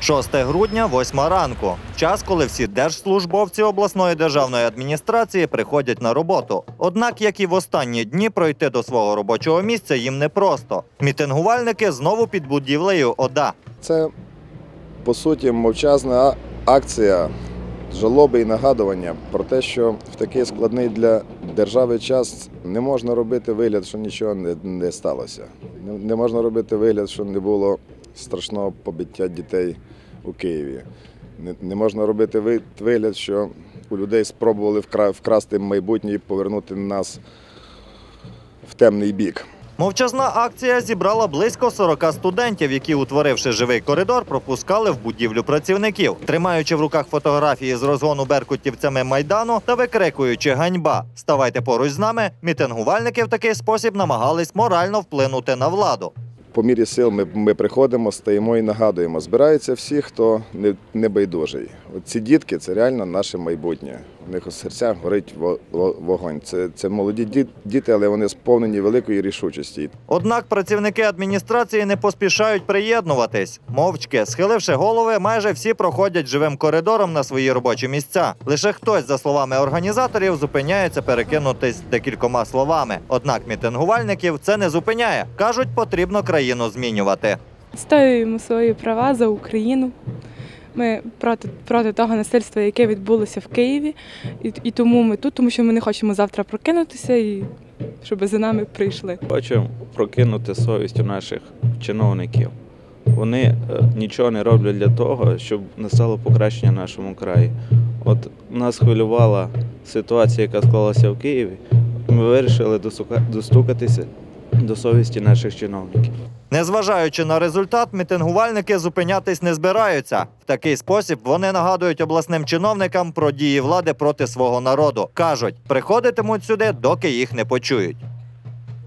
6 грудня, 8 ранку. Час, коли всі держслужбовці обласної державної адміністрації приходять на роботу. Однак, як і в останні дні, пройти до свого робочого місця їм непросто. Мітингувальники знову під будівлею ОДА. Це по суті мовчазна акція жалоби і нагадування про те, що в такий складний для держави час не можна робити вигляд, що нічого не, сталося. Не можна робити вигляд, що не було страшного побиття дітей у Києві. Не, можна робити вигляд, що у людей спробували вкра- вкрасти майбутнє і повернути нас в темний бік. Мовчазна акція зібрала близько 40 студентів, які, утворивши живий коридор, пропускали в будівлю працівників, тримаючи в руках фотографії з розгону беркутівцями майдану та викрикуючи ганьба. Ставайте поруч з нами. Мітингувальники в такий спосіб намагались морально вплинути на владу. По мірі сил ми, ми приходимо, стоїмо і нагадуємо. Збираються всі, хто не, не байдужий. От ці дітки це реально наше майбутнє. У них у серцях горить во- во- вогонь. Це, це молоді діти, але вони сповнені великої рішучості. Однак працівники адміністрації не поспішають приєднуватись. Мовчки, схиливши голови, майже всі проходять живим коридором на свої робочі місця. Лише хтось, за словами організаторів, зупиняється перекинутись декількома словами. Однак мітингувальників це не зупиняє. кажуть, потрібно країну змінювати. Відстоюємо свої права за Україну. Ми проти, проти того насильства, яке відбулося в Києві. І, і тому ми тут, тому що ми не хочемо завтра прокинутися і щоб за нами прийшли. Хочу прокинути совість у наших чиновників. Вони е, нічого не роблять для того, щоб настало покращення нашому краї. От нас хвилювала ситуація, яка склалася в Києві. Ми вирішили достукатися до совісті наших чиновників. Незважаючи на результат, мітингувальники зупинятись не збираються. В такий спосіб вони нагадують обласним чиновникам про дії влади проти свого народу. кажуть, приходитимуть сюди, доки їх не почують.